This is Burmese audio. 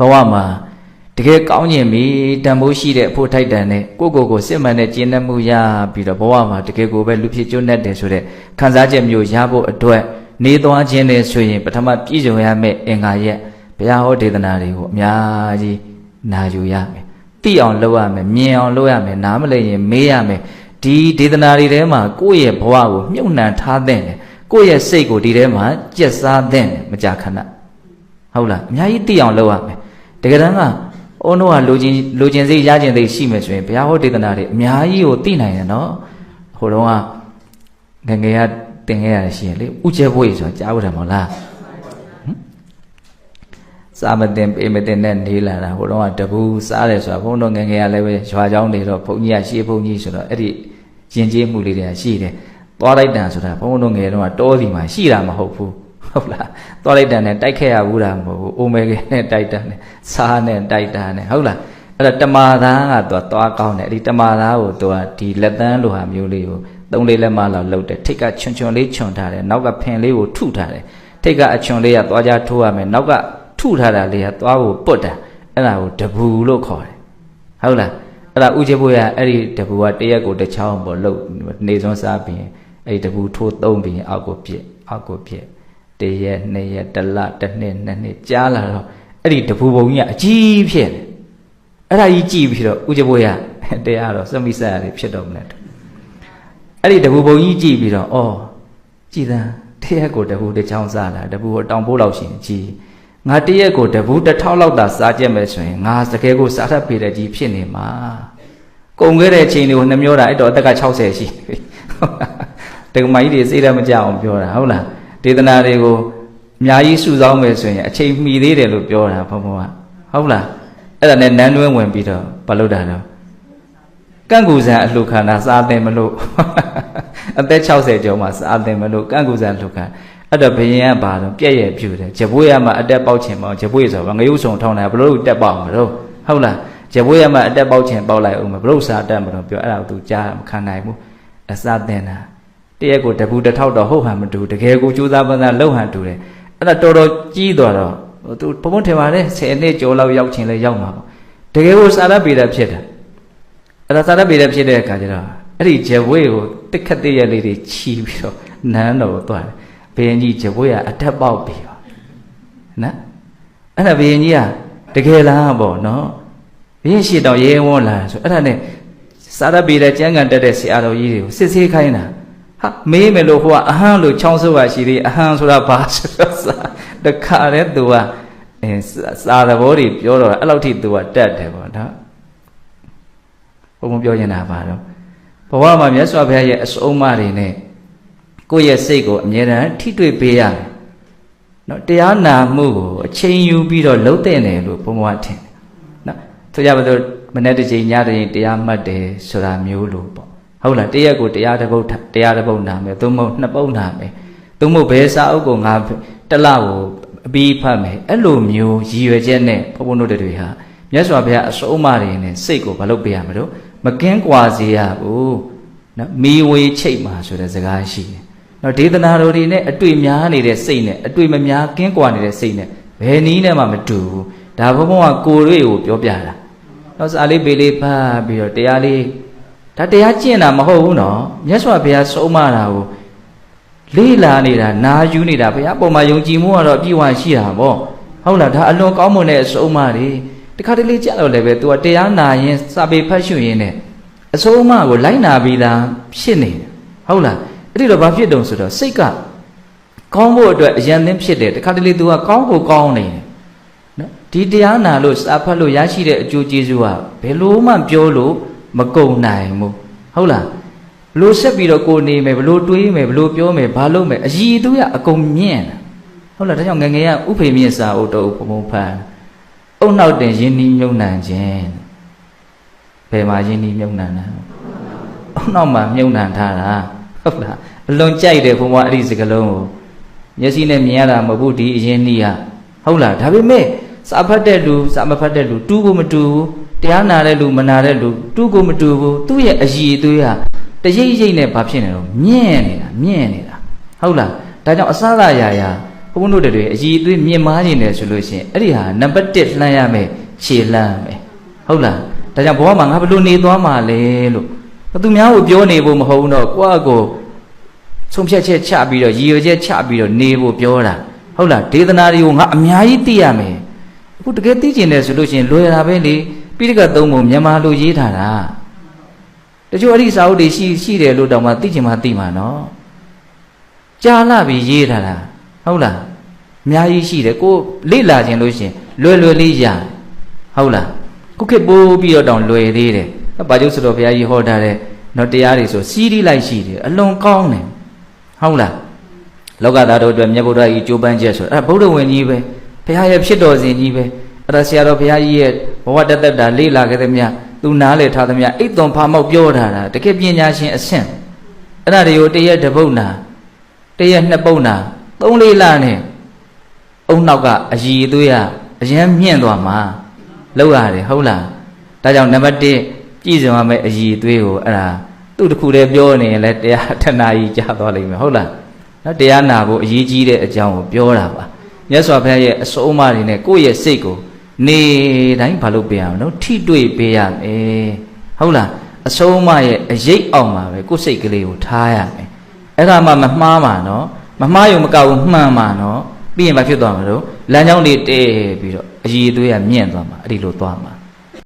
ဘဝမှာတကယ်ကောင်းကျင်ပြီတန်ဖိုးရှိတဲ့အဖို့ထိုက်တန်တဲ့ကိုယ့်ကိုယ်ကိုစစ်မှန်တဲ့ကျင့်တတ်မှုရပြီးတော့ဘဝမှာတကယ်ကိုပဲလူဖြစ်ကျွတ်တတ်တယ်ဆိုတဲ့ခံစားချက်မျိုးရဖို့အတွက်နေသွားခြင်းနဲ့ဆိုရင်ပထမပြည့်စုံရမယ့်အင်္ဂါရက်ဘုရားဟောဒေသနာတွေကိုအများကြီးနာယူရမယ်သိအောင်လုပ်ရမယ်မြင်အောင်လုပ်ရမယ်နားမလည်ရင်မေးရမယ်ဒီဒေသနာတွေထဲမှာကိုယ့်ရဲ့ဘဝကိုမြုပ်နှံထားတဲ့တယ်ကိုယ့်ရဲ့စိတ်ကိုဒီထဲမှာကြက်စားတဲ့တယ်မကြာခဏဟုတ်လားအများကြီးသိအောင်လုပ်ရမယ် တကယ်တမ်းကအိုးတို့ကလိုချင်လိုချင်စိတ်ရချင်စိတ်ရှိမယ်ဆိုရင်ဘုရားဟောဒေသနာတွေအများကြီးကိုသိနိုင်တယ်နော်ဟိုတော့ကငယ်ငယ်ကတင်ခဲ့ရတယ်ရှိရင်လေဥကျဲဘွေဆိုတာကြားဖို့တယ်မဟုတ်လားဟမ်စားမတင်ပေးမတင်နဲ့နေလာတာဟိုတော့ကတပူးစားတယ်ဆိုတာဘုန်းတော်ငယ်ငယ်ကလည်းပဲရွာเจ้าနေတော့ဘုန်းကြီးကရှေးဘုန်းကြီးဆိုတော့အဲ့ဒီယဉ်ကျေးမှုလေးတွေကရှိတယ်သွားလိုက်တန်ဆိုတာဘုန်းတော်ငယ်တော့ကတောစီမှာရှိတာမဟုတ်ဘူး ဟုတ်လားသွားလိုက်တန်နဲ့တိုက်ခဲ့ရဘူးတာမဟုတ်ဘူးအိုမဲခဲနဲ့တိုက်တာနဲ့စားနဲ့တိုက်တာနဲ့ဟုတ်လားအဲ့တော့တမာသားကသူကသွားကောင်းတယ်အဲ့ဒီတမာသားကိုသူကဒီလက်တန်းလိုဟာမျိုးလေးကိုသုံးလေးလက်မလောက်လှုပ်တယ်ထိတ်ကချွန်ချွန်လေးချွန်ထားတယ်နောက်ကဖင်လေးကိုထုထားတယ်ထိတ်ကအချွန်လေးကသွားကြထိုးရမယ်နောက်ကထုထားတာလေးကသွားကိုပုတ်တာအဲ့ဒါကိုတပူလို့ခေါ်တယ်ဟုတ်လားအဲ့ဒါဥချေဖို့ရအဲ့ဒီတပူကတရက်ကိုတစ်ချောင်းပေါ်လှုပ်နေစွန်းစားပြီးရင်အဲ့ဒီတပူထိုးသုံးပြီးရင်အောက်ကိုပြစ်အောက်ကိုပြစ် တရက်နှစ်ရက်တစ်လတစ်နှစ်နှစ်နှစ်ကြားလာတော့အဲ့ဒီတပူပုံကြီးကအကြီးဖြစ်တယ်အဲ့ဒါကြီးကြည့်ပြီးတော့ဥကြဘွေရတရားတော့စမိဆက်ရတယ်ဖြစ်တော့မလဲအဲ့ဒီတပူပုံကြီးကြည့်ပြီးတော့အော်ကြည်သံတရက်ကိုတပူတစ်ချောင်းစားလာတပူကိုတောင်ပိုးလောက်ရှင်ကြီးငါတရက်ကိုတပူတစ်ထောက်လောက်သာစားကြက်မယ်ဆိုရင်ငါစကဲကိုစားတတ်ပေတဲ့ကြီးဖြစ်နေမှာကုန်ခဲ့တဲ့အချိန်တွေကိုနှမျောတာအဲ့တော့အသက်က60ရှိပြီတက္ကမကြီးတွေစိတ်ရမကြအောင်ပြောတာဟုတ်လား ဒေသနာတွေကိုအများကြီးစုဆောင်းမယ်ဆိုရင်အချိန်မီသေးတယ်လို့ပြောတာဘုံဘုံကဟုတ်လားအဲ့ဒါနဲ့နန်းတွင်းဝင်ပြီးတော့မလုပ်တာတော့ကန့်ကူဆန်အလှခန္ဓာစားတယ်မလို့အသက်60ကျော်မှစားတယ်မလို့ကန့်ကူဆန်လှခန္ဓာအဲ့တော့ဘယင်ကဘာတော့ပြက်ရဲ့ဖြူတယ်ဂျပွေးရမှအတက်ပေါက်ချင်ပေါက်ဂျပွေးဆိုတော့ငရုပ်ဆောင်ထောင်းတယ်ဘလို့တက်ပေါက်မလို့ဟုတ်လားဂျပွေးရမှအတက်ပေါက်ချင်ပေါက်လိုက်အောင်မဘလို့စားတက်မလို့ပြောအဲ့ဒါကို तू ကြားမခံနိုင်ဘူးအစားတင်တာ တရက်ကိုတပူတစ်ထောက်တော့ဟုတ်ဟန်မတူတကယ်ကိုကြိုးစားပန်းစားလှုပ်ဟန်တူတယ်အဲ့ဒါတော်တော်ကြီးသွားတော့သူဘုံဘုံထင်ပါတယ်10နှစ်ကျော်လောက်ရောက်ချင်းလဲရောက်မှာပေါ့တကယ်ကိုစာရပေတာဖြစ်တယ်အဲ့ဒါစာရပေတာဖြစ်တဲ့အခါကျတော့အဲ့ဒီဂျဝေးကိုတစ်ခက်တည်းရလေးတွေချီပြီးတော့နန်းတော်ကိုသွားတယ်ဘယင်ကြီးဂျဝေးကအထက်ပေါက်ပြီးပါနော်အဲ့ဒါဘယင်ကြီးကတကယ်လားပေါ့နော်ဘယင်ရှိတော့ရဲဝန်းလာဆိုအဲ့ဒါနဲ့စာရပေတဲ့ကျမ်းဂန်တက်တဲ့ဆရာတော်ကြီးတွေကိုစစ်ဆေးခိုင်းတာ ဟာမေးမယ်လို့ဟိုကအဟမ်းလို့ချောင်းဆုပ်ရရှိသေးအဟမ်းဆိုတာဘာဆိုတော့စာတခါတည်းသူကအဲစာသဘောတွေပြောတော့အဲ့လောက်ထိသူကတက်တယ်ပေါ့နော်ဘုံဘုံပြောနေတာပါတော့ဘဝမှာမြတ်စွာဘုရားရဲ့အစုံအမတွေနဲ့ကိုယ့်ရဲ့စိတ်ကိုအမြဲတမ်းထိတွေ့ပေးရမယ်နော်တရားနာမှုကိုအချိန်ယူပြီးတော့လှုပ်တဲ့တယ်လို့ဘုံဘုံကထင်တယ်နော်ဆိုကြပါစို့မနေ့တစ်ချိန်ညတစ်ချိန်တရားမှတ်တယ်ဆိုတာမျိုးလို့ပေါ့ ဟုတ်လားတရက်ကိုတရားတစ်ပုဒ်တရားတစ်ပုဒ်နာမယ်သို့မဟုတ်နှစ်ပုဒ်နာမယ်သို့မဟုတ်ဘယ်စာအုပ်ကိုငါတစ်လကိုအပြီးဖတ်မယ်အဲ့လိုမျိုးရည်ရွယ်ချက်နဲ့ဘုန်းဘုန်းတို့တွေဟာမြတ်စွာဘုရားအစုံအမတွေနဲ့စိတ်ကိုမလုပ်ပေးရမလို့မကင်းကွာစေရဘူးနော်မီဝေချိတ်မှာဆိုတဲ့စကားရှိတယ်နော်ဒေသနာတော်တွေနဲ့အတွေ့များနေတဲ့စိတ်နဲ့အတွေ့မများကင်းကွာနေတဲ့စိတ်နဲ့ဘယ်နည်းနဲ့မှမတူဘူးဒါဘုန်းဘုန်းကကိုယ်တွေကိုပြောပြတာနော်စာလေးပေလေးဖတ်ပြီးတော့တရားလေး ဒါတရားကျင့်တာမဟုတ်ဘူးနော်မြတ်စွာဘုရားဆုံးမတာကိုလေးလာနေတာနာယူနေတာဘုရားပုံမှာယုံကြည်မှုကတော့အပြည့်အဝရှိတာပေါ့ဟုတ်လားဒါအလွန်ကောင်းမွန်တဲ့အဆုံးအမတွေတခါတလေကြက်တော့လည်းပဲ तू ကတရားနာရင်စာပေဖတ်ရှုရင်နဲ့အဆုံးအမကိုလိုက်နာပြီးသားဖြစ်နေတယ်ဟုတ်လားအဲ့ဒီတော့ဘာဖြစ်တုံဆိုတော့စိတ်ကကောင်းဖို့အတွက်အယံသင်းဖြစ်တယ်တခါတလေ तू ကကောင်းဖို့ကောင်းနေတယ်နော်ဒီတရားနာလို့စာဖတ်လို့ရရှိတဲ့အကျိုးကျေးဇူးကဘယ်လို့မှပြောလို့ မကုံနိုင်ဘူးဟုတ်လားဘလို့ဆက်ပြီးတော့ကိုနေမယ်ဘလို့တွေးမယ်ဘလို့ပြောမယ်ဘာလုပ်မယ်အည်သူရအကုန်မြင့်တာဟုတ်လားဒါကြောင့်ငယ်ငယ်ကဥဖေမြင့်စာဥတော်ဘုံဘုံဖန်အုံနောက်တင်ရင်းနှီးမြုံနှံခြင်းဘယ်မှာရင်းနှီးမြုံနှံတာအုံနောက်မှာမြုံနှံထားတာဟုတ်လားအလွန်ကြိုက်တယ်ဘုံဘအဲ့ဒီစကလုံးကိုမျက်စိနဲ့မြင်ရတာမဟုတ်ဘူးဒီအရင်နှီးဟာဟုတ်လားဒါပေမဲ့စာဖတ်တဲ့လူစာမဖတ်တဲ့လူတူကိုမတူဘူး တရားနာတဲ့လူမနာတဲ့လူတူကိုမတူဘူးသူ့ရဲ့အည်အသွေးဟာတရိပ်ရိပ်နဲ့ဘာဖြစ်နေတော့မြင့်နေတာမြင့်နေတာဟုတ်လားဒါကြောင့်အစသာယာယာဘုန်းတို့တွေအည်အသွေးမြင့်မားနေတယ်ဆိုလို့ရှိရင်အဲ့ဒီဟာနံပါတ်1လှမ်းရမယ်ခြေလှမ်းမယ်ဟုတ်လားဒါကြောင့်ဘဝမှာငါဘယ်လိုနေသွားမှာလဲလို့သူများကိုပြောနေဖို့မဟုတ်ဘူးတော့ကိုယ့်အကိုဆုံးဖြတ်ချက်ချပြီးတော့ရည်ရွယ်ချက်ချပြီးတော့နေဖို့ပြောတာဟုတ်လားဒေသနာတွေကိုငါအများကြီးသိရမယ်အခုတကယ်သိကျင်တယ်ဆိုလို့ရှိရင်လွယ်တာပဲလေ ပိဋကတ်သုံးပုံမြန်မာလိုရေးထားတာတချို့အဲ့ဒီစာအုပ်တွေရှိရှိတယ်လို့တောင်မှသိချင်မှသိမှာနော်ကြာလာပြီးရေးထားတာဟုတ်လားအများကြီးရှိတယ်ကိုလေ့လာခြင်းလို့ရှိရင်လွယ်လွယ်လေးရဟုတ်လားခုခေတ်ပိုးပြီးတော့တောင်လွယ်သေးတယ်ဘာကျုပ်ဆိုတော့ဘုရားကြီးဟောထားတဲ့နော်တရားတွေဆိုစီးရီးလိုက်ရှိတယ်အလွန်ကောင်းတယ်ဟုတ်လားလောကသားတို့အတွက်မြတ်ဗုဒ္ဓကြီးကြိုးပမ်းချက်ဆိုအဲ့ဒါဗုဒ္ဓဝင်ကြီးပဲဘုရားရဲ့ဖြစ်တော်စဉ်ကြီးပဲအဲ့ဒါဆရာတော်ဘုရားကြီးရဲ့ ဘဝတသက်တာလေ့လာခဲ့တဲ့မြတ်သူနားလေထားသမျှအိတ်သွန်ဖာမောက်ပြောထားတာတကယ်ပညာရှင်အဆင့်အဲ့ဒါတွေကိုတရက်တစ်ပုတ်နာတရက်နှစ်ပုတ်နာသုံးလေးလနဲ့အုံနောက်ကအည်အသွေးရအရန်မြင့်သွားမှာလောက်ရတယ်ဟုတ်လားဒါကြောင့်နံပါတ်1ကြည်စုံရမယ့်အည်အသွေးကိုအဲ့ဒါသူ့တစ်ခုတည်းပြောနေရင်လည်းတရားထနာကြီးကြားသွားလိမ့်မယ်ဟုတ်လားနော်တရားနာဖို့အရေးကြီးတဲ့အကြောင်းကိုပြောတာပါမြတ်စွာဘုရားရဲ့အစိုးအမတွေနဲ့ကိုယ့်ရဲ့စိတ်ကို နေတိုင်းဘာလို့ပေးရမလဲထိတွေ့ပေးရမယ်ဟုတ်လားအဆုံးအမရဲ့အရေးအောင်မှာပဲကိုယ့်စိတ်ကလေးကိုထားရမယ်အဲ့ဒါမှမမှားပါနော်မမှားရုံမကဘူးမှန်ပါနော်ပြီးရင်ဘာဖြစ်သွားမှာလို့လမ်းကြောင်းလေးတည့်ပြီးတော့အည်အသွေးကမြင့်သွားမှာအဲ့ဒီလိုသွားမှာ